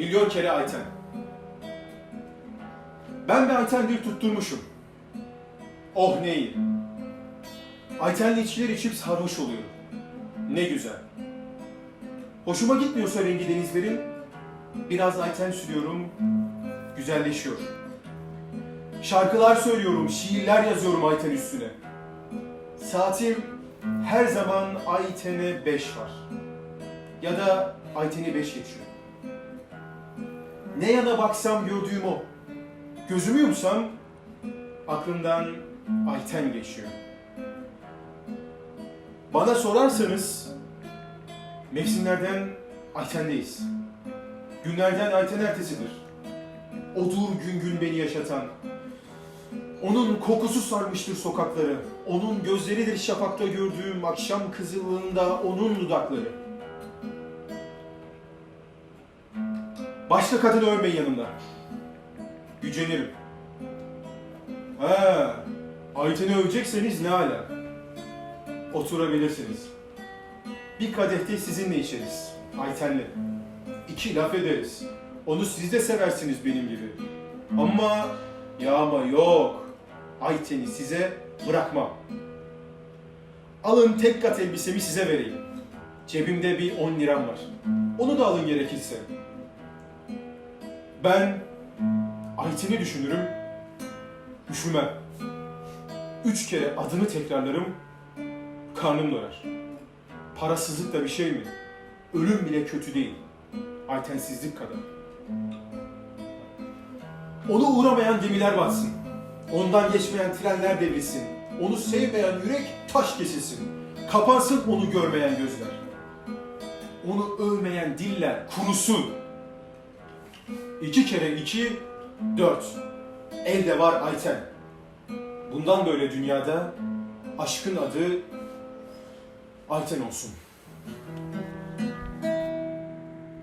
Milyon kere Ayten. Ben bir Ayten'dir tutturmuşum. Oh ne iyi. Ayten'le içkiler içip sarhoş oluyorum. Ne güzel. Hoşuma gitmiyorsa rengi denizlerin, biraz Ayten sürüyorum, güzelleşiyor. Şarkılar söylüyorum, şiirler yazıyorum Ayten üstüne. Saatim her zaman Ayten'e 5 var. Ya da Ayten'i 5 geçiyor. Ne yana baksam gördüğüm o. Gözümü yumsam aklımdan Ayten geçiyor. Bana sorarsanız mevsimlerden Ayten'deyiz. Günlerden Ayten ertesidir. Odur gün gün beni yaşatan. Onun kokusu sarmıştır sokakları. Onun gözleridir şafakta gördüğüm akşam kızılığında onun dudakları. Başka kadın övmeyin yanımda. Gücenirim. Ha, Ayten'i övecekseniz ne ala. Oturabilirsiniz. Bir kadehte sizinle içeriz. Ayten'le. İki laf ederiz. Onu siz de seversiniz benim gibi. Ama ya ama yok. Ayten'i size bırakmam. Alın tek kat elbisemi size vereyim. Cebimde bir 10 liram var. Onu da alın gerekirse. Ben Ayten'i düşünürüm, üşümem. Üç kere adını tekrarlarım, karnım doyar. Parasızlık da bir şey mi? Ölüm bile kötü değil. Aytensizlik kadar. Onu uğramayan gemiler batsın. Ondan geçmeyen trenler devrilsin. Onu sevmeyen yürek taş kesilsin. Kapansın onu görmeyen gözler. Onu övmeyen diller kurusun. İki kere iki, dört. Elde var Ayten. Bundan böyle dünyada aşkın adı Ayten olsun.